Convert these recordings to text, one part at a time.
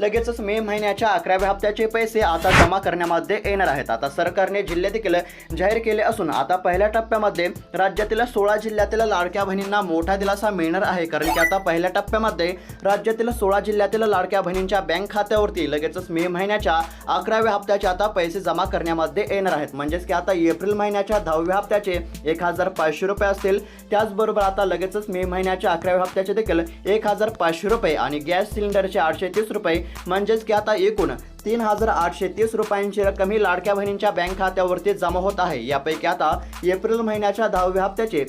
लगेचच मे महिन्याच्या अकराव्या हप्त्याचे पैसे आता जमा करण्यामध्ये येणार आहेत. आता सरकारने जिल्हे देखील जाहीर केले असून आता पहिल्या टप्प्यामध्ये राज्यातील सोळा जिल्ह्यातील लाडक्या बहिणींना मोठा दिलासा मिळणार आहे. कारण की आता पहिल्या टप्प्यामध्ये राज्यातील सोळा जिल्ह्यातील लाडक्या बहिणींच्या बँक खात्यावरती लगेचच मे महिन्याच्या अकराव्या हप्त्याचे आता पैसे जमा करण्यामध्ये येणार आहेत. म्हणजेच की आता एप्रिल महिन्याच्या दहाव्या हप्त्याचे एक हजार पाचशे रुपये असतील. त्याचबरोबर आता लगेचच मे महिन्याच्या अकराव्या हप्त्याचे देखील एक हजार पाचशे रुपये आणि गॅस सिलेंडरचे आठशे तीस रुपये. म्हणजेच की आता एकूण तीन हजार आठशे तीस रुपयांची रक्कम ही लाडक्या बहिणींच्या बँक खात्यावरती जमा होत आहे. यापैकी आता एप्रिल महिन्याच्या दहाव्या हप्त्याचे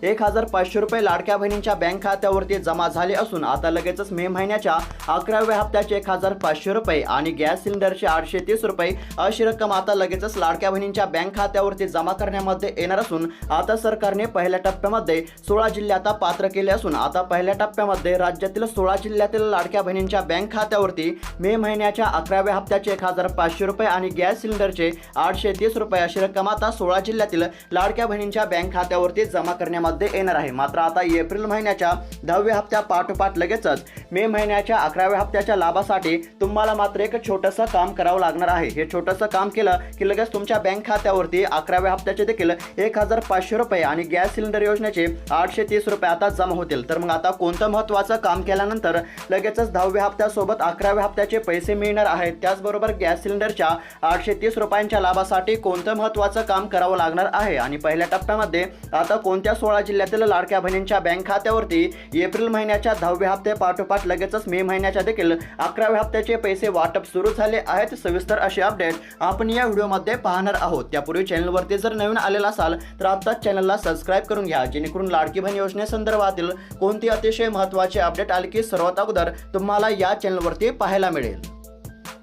एक हजार पाचशे रुपये लाडक्या बहिणींच्या बँक खात्यावरती जमा झाले असून आता लगेचच मे महिन्याच्या अकराव्या हप्त्याचे एक हजार पाचशे रुपये आणि गॅस सिलेंडरचे आठशे तीस रुपये अशी रक्कम आता लगेचच लाडक्या बहिणींच्या बँक खात्यावरती जमा करण्यामध्ये येणार असून आता सरकारने पहिल्या टप्प्यामध्ये सोळा जिल्ह्यात पात्र केले असून आता पहिल्या टप्प्यामध्ये राज्यातील सोळा जिल्ह्यातील लाडक्या बहिणींच्या बँक खात्यावरती मे महिन्याच्या अकराव्या हप्त्याचे एक हजार पाचशे रुपये आणि गॅस सिलेंडरचे आठशे तीस रुपये अशी रक्कम आता सोळा जिल्ह्यातील लाडक्या बहिणींच्या बँक खात्यावरती जमा करण्यामध्ये येणार आहे. मात्र आता एप्रिल महिन्याच्या दहाव्या हप्त्या पाठोपाठ लगेचच मे महिन्याच्या अकराव्या हप्त्याच्या लाभासाठी तुम्हाला मात्र एक छोटंसं काम करावं लागणार आहे. हे छोटंसं काम केलं की लगेच तुमच्या बँक खात्यावरती अकराव्या हप्त्याचे देखील एक हजार पाचशे रुपये आणि गॅस सिलेंडर योजनेचे आठशे तीस रुपये आता जमा होतील. तर मग आता कोणतं महत्त्वाचं काम केल्यानंतर लगेचच दहाव्या हप्त्यासोबत अकराव्या हप्त्याचे पैसे मिळणार आहेत. त्याचबरोबर गॅस सिलेंडरच्या आठशे तीस रुपयांच्या लाभासाठी कोणतं महत्त्वाचं काम करावं लागणार आहे? आणि पहिल्या टप्प्यामध्ये आता कोणत्या सोळा जिल्ह्यातील लाडक्या बहिणींच्या बँक खात्यावरती एप्रिल महिन्याच्या दहाव्या हप्ते पाठोपाठ लगेचच मे महिन्याच्या देखील अकराव्या हप्त्याचे पैसे वाटप सुरू झाले आहेत. सविस्तर असे अपडेट आपण या व्हिडिओमध्ये पाहणार आहोत. त्यापूर्वी चॅनलवरती जर नवीन आलेला असाल तर आत्ताच चॅनलला सबस्क्राईब करून घ्या जेणेकरून लाडकी बहीण योजनेसंदर्भातील कोणती अतिशय महत्त्वाचे अपडेट आले की सर्वात अगोदर तुम्हाला या चॅनलवरती पाहायला मिळेल.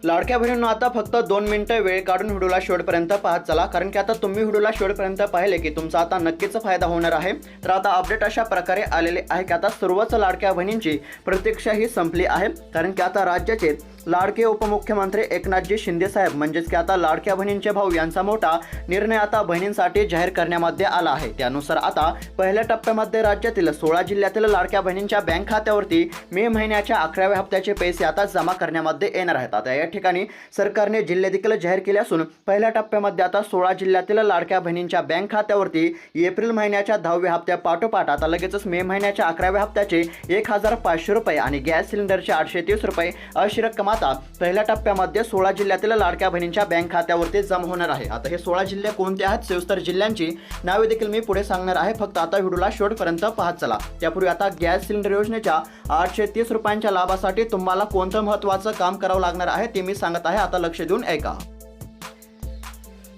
लाडक्या बहिणींना आता फक्त दोन मिनिटं वेळ काढून व्हिडिओला शेवटपर्यंत पाहत चला. कारण की आता तुम्ही व्हिडिओला शेवटपर्यंत पाहिले की तुमचा आता नक्कीच फायदा होणार आहे. तर आता अपडेट अशा प्रकारे आलेले आहे की आता सर्वच लाडक्या बहिणींची प्रतीक्षा ही संपली आहे. कारण की आता राज्याचे लाडके उपमुख्यमंत्री एकनाथजी शिंदे साहेब म्हणजेच की आता लाडक्या बहिणींचे भाऊ यांचा मोठा निर्णय आता बहिणींसाठी जाहीर करण्यामध्ये आला आहे. त्यानुसार आता पहिल्या टप्प्यामध्ये राज्यातील सोळा जिल्ह्यातील लाडक्या बहिणींच्या बँक खात्यावरती मे महिन्याच्या अकराव्या हप्त्याचे पैसे आता जमा करण्यामध्ये येणार आहेत. आता या ठिकाणी सरकारने जिल्हे देखील जाहीर केले असून पहिल्या टप्प्यामध्ये आता सोळा जिल्ह्यातील लाडक्या बहिणींच्या बँक खात्यावरती एप्रिल महिन्याच्या दहाव्या हप्त्या पाठोपाठ आता लगेचच मे महिन्याच्या अकराव्या हप्त्याचे एक हजार पाचशे रुपये आणि गॅस सिलेंडरचे आठशे तीस रुपये अशी रक्कम आता पहिल्या टप्प्यामध्ये सोळा जिल्ह्यातील लाडक्या बहिणींच्या बँक खात्यावरती जमा होणार आहे. आता हे सोळा जिल्हे कोणते आहेत? सविस्तर जिल्ह्यांची नावे देखील मी पुढे सांगणार आहे. फक्त आता व्हिडिओला शेवटपर्यंत पाहत चला. त्यापूर्वी आता गॅस सिलेंडर योजनेच्या आठशे तीस रुपयांच्या लाभासाठी तुम्हाला कोणतं महत्त्वाचं काम करावं लागणार आहे? ते मी सांगत आहे. आता लक्ष देऊन ऐका.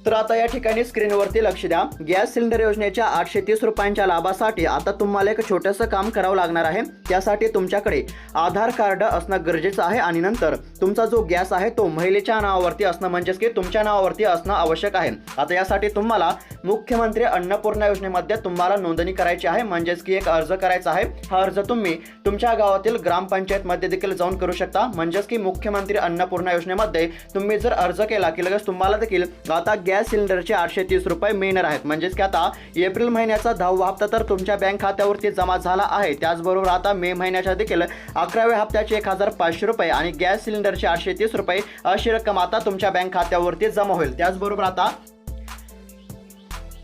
तर आता या ठिकाणी स्क्रीनवरती लक्ष द्या. गॅस सिलेंडर योजनेच्या आठशे तीस रुपयांच्या लाभासाठी आता तुम्हाला एक छोटंसं काम करावं लागणार आहे. त्यासाठी तुमच्याकडे आधार कार्ड असणं गरजेचं आहे आणि नंतर तुमचा जो गॅस आहे तो महिलेच्या नावावरती असणं म्हणजेच की तुमच्या नावावरती असणं आवश्यक आहे. आता यासाठी तुम्हाला मुख्यमंत्री अन्नपूर्णा योजनेमध्ये तुम्हाला नोंदणी करायची आहे. म्हणजेच की एक अर्ज करायचा आहे. हा अर्ज तुम्ही तुमच्या गावातील ग्रामपंचायतमध्ये देखील जाऊन करू शकता. म्हणजेच की मुख्यमंत्री अन्नपूर्णा योजनेमध्ये तुम्ही जर अर्ज केला की लगेच तुम्हाला देखील आता गॅस गॅस सिलेंडरचे आठशे तीस रुपये मिळणार आहेत. म्हणजेच की आता एप्रिल महिन्याचा दहावा हप्ता तर तुमच्या बँक खात्यावरती जमा झाला आहे. त्याचबरोबर आता मे महिन्याच्या देखील अकराव्या हप्त्याचे एक हजार पाचशे रुपये आणि गॅस सिलेंडरचे आठशे तीस रुपये अशी रक्कम आता तुमच्या बँक खात्यावरती जमा होईल. त्याचबरोबर आता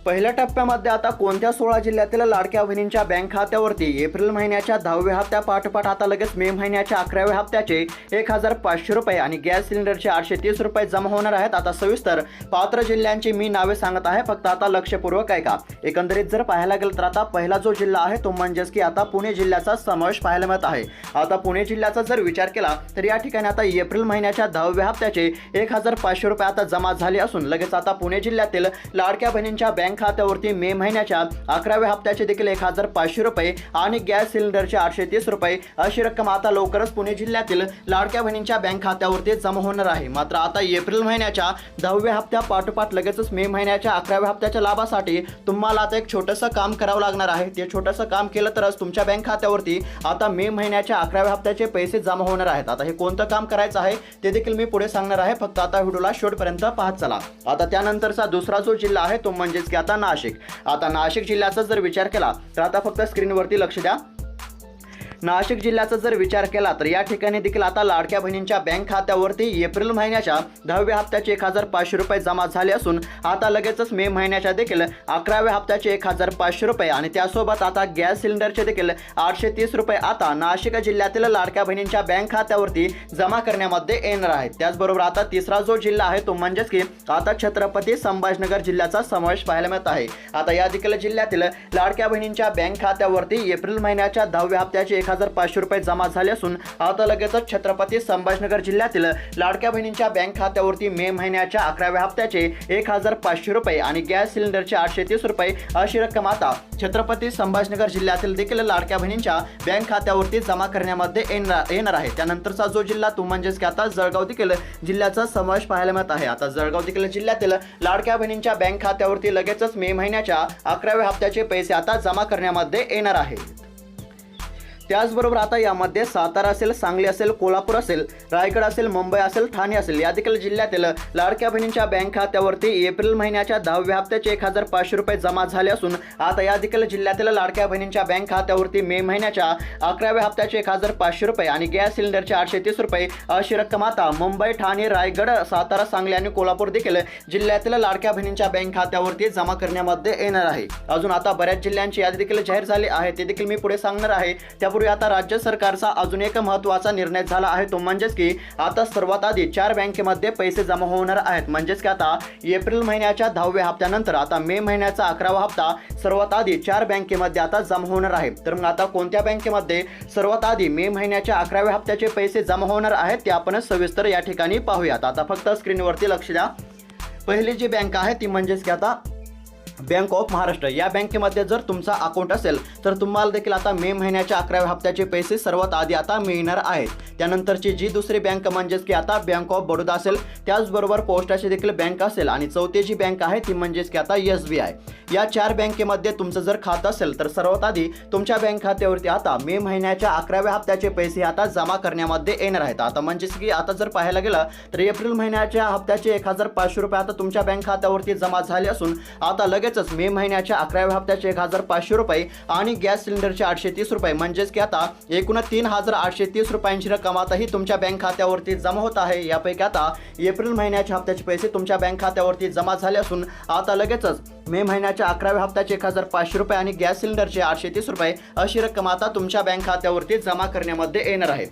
पहिल्या टप्प्यामध्ये आता कोणत्या सोळा जिल्ह्यातील लाडक्या बहिणींच्या बँक खात्यावरती एप्रिल महिन्याच्या दहाव्या हप्त्या पाठोपाठ आता लगेच मे महिन्याच्या अकराव्या हप्त्याचे एक हजार पाचशे रुपये आणि गॅस सिलेंडरचे आठशे तीस रुपये जमा होणार आहेत. आता सविस्तर पात्र जिल्ह्यांची मी नावे सांगत आहे. फक्त आता लक्षपूर्वक ऐका. एकंदरीत जर पाहायला गेलं तर आता पहिला जो जिल्हा आहे तो म्हणजेच की आता पुणे जिल्ह्याचा समावेश पाहायला मिळत आहे. आता पुणे जिल्ह्याचा जर विचार केला तर या ठिकाणी आता एप्रिल महिन्याच्या दहाव्या हप्त्याचे एक हजार पाचशे रुपये आता जमा झाले असून लगेच आता पुणे जिल्ह्यातील लाडक्या बहिणींच्या बँक खात्यावरती मे महिन्याच्या अकराव्या हप्त्याचे देखील एक हजार पाचशे रुपये आणि गॅस सिलेंडरचे आठशे तीस रुपये अशी रक्कम आता लवकरच पुणे जिल्ह्यातील लाडक्या बहिणींच्या बँक खात्यावरती जमा होणार आहे. मात्र आता एप्रिल महिन्याच्या दहाव्या हप्त्या पाठोपाठ लगेचच मे महिन्याच्या अकराव्या हप्त्याच्या लाभासाठी तुम्हाला आता एक छोटंसं काम करावं लागणार आहे. ते छोटंसं काम केलं तरच तुमच्या बँक खात्यावरती आता मे महिन्याच्या अकराव्या हप्त्याचे पैसे जमा होणार आहेत. आता हे कोणतं काम करायचं आहे ते देखील मी पुढे सांगणार आहे. फक्त आता व्हिडिओला शेवटपर्यंत पाहत चला. आता त्यानंतरचा दुसरा जो जिल्हा आहे तो म्हणजेच की आता नाशिक. आता नाशिक जिल्ह्याचा जर विचार केला तर आता फक्त स्क्रीनवरती लक्ष द्या. नाशिक जिल्ह्याचा जर विचार केला तर या ठिकाणी देखील आता लाडक्या बहिणींच्या बँक खात्यावरती एप्रिल महिन्याच्या दहाव्या हप्त्याचे एक हजार पाचशे रुपये जमा झाले असून आता लगेचच मे महिन्याच्या देखील अकराव्या हप्त्याचे एक हजार पाचशे रुपये आणि त्यासोबत आता गॅस सिलेंडरचे देखील आठशे तीस रुपये आता नाशिक जिल्ह्यातील लाडक्या बहिणींच्या बँक खात्यावरती जमा करण्यामध्ये येणार आहेत. त्याचबरोबर आता तिसरा जो जिल्हा आहे तो म्हणजेच की आता छत्रपती संभाजीनगर जिल्ह्याचा समावेश पाहायला मिळत आहे. आता या देखील जिल्ह्यातील लाडक्या बहिणींच्या बँक खात्यावरती एप्रिल महिन्याच्या दहाव्या हप्त्याचे एक हजार पाचशे रुपये जमा झाले असून आता लगेचच छत्रपती संभाजीनगर जिल्ह्यातील लाडक्या बहिणींच्या बँक खात्यावरती मे महिन्याच्या अकराव्या हप्त्याचे एक हजार पाचशे रुपये आणि गॅस सिलेंडरचे आठशे तीस रुपये अशी रक्कम आता छत्रपती संभाजीनगर जिल्ह्यातील देखील लाडक्या बहिणींच्या बँक खात्यावरती जमा करण्यामध्ये येणार येणार आहे. त्यानंतरचा जो जिल्हा तो म्हणजेच की आता जळगाव देखील जिल्ह्याचा समावेश पाहायला मिळत आहे. आता जळगाव देखील जिल्ह्यातील लाडक्या बहिणींच्या बँक खात्यावरती लगेचच मे महिन्याच्या अकराव्या हप्त्याचे पैसे आता जमा करण्यामध्ये येणार आहेत. त्याचबरोबर आता यामध्ये सातारा असेल सांगली असेल कोल्हापूर असेल रायगड असेल मुंबई असेल ठाणे असेल या देखील जिल्ह्यातील लाडक्या बहिणींच्या बँक खात्यावरती एप्रिल महिन्याच्या दहाव्या हप्त्याचे एक हजार पाचशे रुपये जमा झाले असून आता या देखील जिल्ह्यातील लाडक्या बहिणींच्या बँक खात्यावरती मे महिन्याच्या अकराव्या हप्त्याचे एक हजार पाचशे रुपये आणि गॅस सिलेंडरचे आठशे तीस रुपये अशी रक्कम आता मुंबई ठाणे रायगड सातारा सांगली आणि कोल्हापूर देखील जिल्ह्यातील लाडक्या बहिणींच्या बँक खात्यावरती जमा करण्यामध्ये येणार आहे. अजून आता बऱ्याच जिल्ह्यांची यादी देखील जाहीर झाली आहे. ते देखील मी पुढे सांगणार आहे. त्यापूर्वी आता राज्य सरकारचा अजून एक महत्त्वाचा निर्णय झाला आहे. तो म्हणजेच की आता सर्वात आधी चार बँकेमध्ये पैसे जमा होणार आहेत. म्हणजेच की आता एप्रिल महिन्याच्या दहाव्या हप्त्यानंतर आता मे महिन्याचा अकरावा हप्ता सर्वात आधी चार बँकेमध्ये आता जमा होणार आहे. तर मग आता कोणत्या बँकेमध्ये सर्वात आधी मे महिन्याच्या अकराव्या हप्त्याचे पैसे जमा होणार आहेत ते आपण सविस्तर या ठिकाणी पाहूयात. आता फक्त स्क्रीनवरती लक्ष द्या. पहिली जी बँक आहे ती म्हणजेच की आता बँक ऑफ महाराष्ट्र. या बँकेमध्ये जर तुमचा अकाउंट असेल तर तुम्हाला देखील आता मे महिन्याच्या अकराव्या हप्त्याचे पैसे सर्वात आधी आता मिळणार आहेत. त्यानंतरची जी दुसरी बँक म्हणजेच की आता बँक ऑफ बडोदा असेल त्याचबरोबर पोस्टाची देखील बँक असेल आणि चौथी जी बँक आहे ती म्हणजेच की आता एस बी आय. या चार बँकेमध्ये तुमचं जर खातं असेल तर सर्वात आधी तुमच्या बँक खात्यावरती आता मे महिन्याच्या अकराव्या हप्त्याचे पैसे आता जमा करण्यामध्ये येणार आहेत. आता म्हणजेच की आता जर पाहायला गेलं तर एप्रिल महिन्याच्या हप्त्याचे एक हजार पाचशे रुपये आता तुमच्या बँक खात्यावरती जमा झाले असून आता लगेचच मे महिन्याच्या अकराव्या हप्त्याचे एक हजार पाचशे रुपये आणि गॅस सिलेंडरचे आठशे तीस रुपये. म्हणजेच की आता एकूण तीन हजार आठशे तीस रुपयांची रक्कम आताही तुमच्या बँक खात्यावरती जमा होत आहे. यापैकी आता एप्रिल महिन्याच्या हप्त्याचे पैसे तुमच्या बँक खात्यावरती जमा झाले असून आता लगेचच मे महिन्याच्या अकराव्या हप्त्याचे एक हजार पाचशे रुपये आणि गॅस सिलेंडरचे आठशे तीस रुपये अशी रक्कम आता तुमच्या बँक खात्यावरती जमा करण्यामध्ये येणार आहे.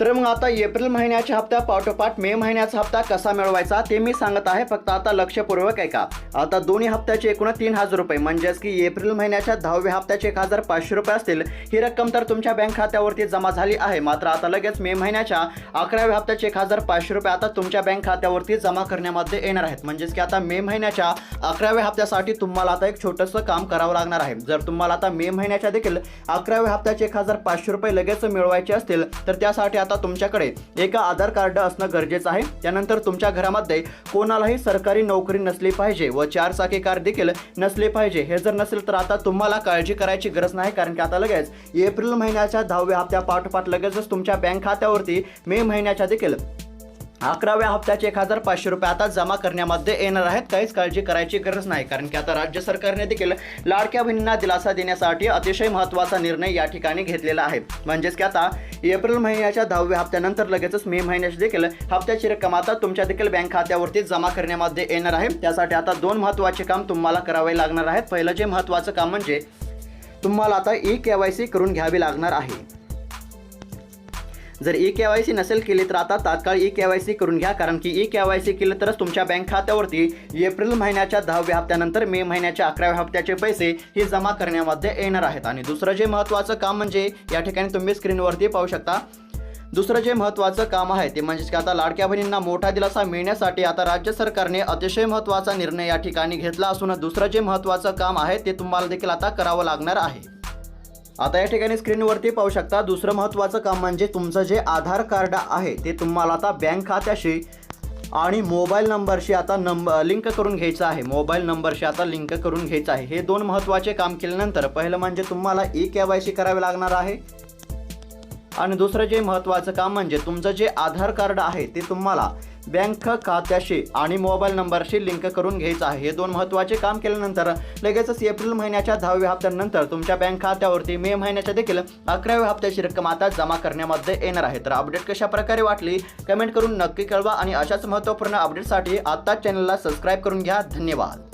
तर मग आता एप्रिल महिन्याच्या हप्त्या पाठोपाठ मे महिन्याचा हप्ता कसा मिळवायचा ते मी सांगत आहे फक्त आता लक्षपूर्वक आहे का आता दोन्ही हप्त्याचे एकूण तीन हजार रुपये म्हणजेच की एप्रिल महिन्याच्या दहाव्या हप्त्याचे एक हजार पाचशे रुपये असतील ही रक्कम तर तुमच्या बँक खात्यावरती जमा झाली आहे मात्र आता लगेच मे महिन्याच्या अकराव्या हप्त्याचे एक हजार पाचशे रुपये आता तुमच्या बँक खात्यावरती जमा करण्यामध्ये येणार आहेत. म्हणजेच की आता मे महिन्याच्या अकराव्या हप्त्यासाठी तुम्हाला आता एक छोटंसं काम करावं लागणार आहे. जर तुम्हाला आता मे महिन्याच्या देखील अकराव्या हप्त्याचे एक हजार पाचशे रुपये लगेच मिळवायचे असतील तर त्यासाठी आता तुमच्याकडे एका आधार कार्ड असणं गरजेचं आहे. त्यानंतर तुमच्या घरामध्ये कोणालाही सरकारी नोकरी नसली पाहिजे व चार चाकी कार देखील नसली पाहिजे. हे जर नसेल तर आता तुम्हाला काळजी करायची गरज नाही कारण की आता लगेच एप्रिल महिन्याच्या दहाव्या हप्त्या पाठोपाठ लगेचच तुमच्या बँक खात्यावरती मे महिन्याच्या देखील अकराव्या हप्त्याचे एक हजार पाचशे रुपये आता जमा करण्यामध्ये येणार आहेत. काहीच काळजी करायची गरज नाही कारण की आता राज्य सरकारने देखील लाडक्या बहिणींना दिलासा देण्यासाठी अतिशय महत्त्वाचा निर्णय या ठिकाणी घेतलेला आहे. म्हणजेच की आता एप्रिल महिन्याच्या दहाव्या हप्त्यानंतर लगेचच मे महिन्याची देखील हप्त्याची रक्कम आता तुमच्या देखील बँक खात्यावरती जमा करण्यामध्ये येणार आहे. त्यासाठी आता दोन महत्त्वाचे काम तुम्हाला करावे लागणार आहेत. पहिलं जे महत्त्वाचं काम म्हणजे तुम्हाला आता ई के वाय सी करून घ्यावी लागणार आहे. जर ई के वाय सी नसेल केली तर आता तात्काळ ई के वाय सी करून घ्या कारण की ई के वाय सी केलं तरच तुमच्या बँक खात्यावरती एप्रिल महिन्याच्या दहाव्या हप्त्यानंतर मे महिन्याच्या अकराव्या हप्त्याचे पैसे हे जमा करण्यामध्ये येणार आहेत. आणि दुसरं जे महत्त्वाचं काम म्हणजे या ठिकाणी तुम्ही स्क्रीनवरती पाहू शकता. दुसरं जे महत्त्वाचं काम आहे ते म्हणजेच की आता लाडक्या बहिणींना मोठा दिलासा मिळण्यासाठी आता राज्य सरकारने अतिशय महत्त्वाचा निर्णय या ठिकाणी घेतला असून दुसरं जे महत्त्वाचं काम आहे ते तुम्हाला देखील आता करावं लागणार आहे. आता या ठिकाणी स्क्रीनवरती पाहू शकता दुसरं महत्त्वाचं काम म्हणजे तुमचं जे आधार कार्ड आहे ते तुम्हाला आता बँक खात्याशी आणि मोबाईल नंबरशी आता नंब लिंक करून घ्यायचं आहे. मोबाईल नंबरशी आता लिंक करून घ्यायचं आहे. हे दोन महत्त्वाचे काम केल्यानंतर पहिलं म्हणजे तुम्हाला ई के वाय सी करावे लागणार आहे. आणि दुसरं जे महत्त्वाचं काम म्हणजे तुमचं जे आधार कार्ड आहे ते तुम्हाला बँक खात्याशी आणि मोबाईल नंबरशी लिंक करून घ्यायचं आहे. हे दोन महत्त्वाचे काम केल्यानंतर लगेचच एप्रिल महिन्याच्या दहाव्या हप्त्यानंतर तुमच्या बँक खात्यावरती मे महिन्याच्या देखील अकराव्या हप्त्याची रक्कम आता जमा करण्यामध्ये येणार आहे. तर अपडेट कशा प्रकारे वाटली? कमेंट करून नक्की कळवा आणि अशाच महत्त्वपूर्ण अपडेटसाठी आत्ताच चॅनलला सबस्क्राईब करून घ्या. धन्यवाद.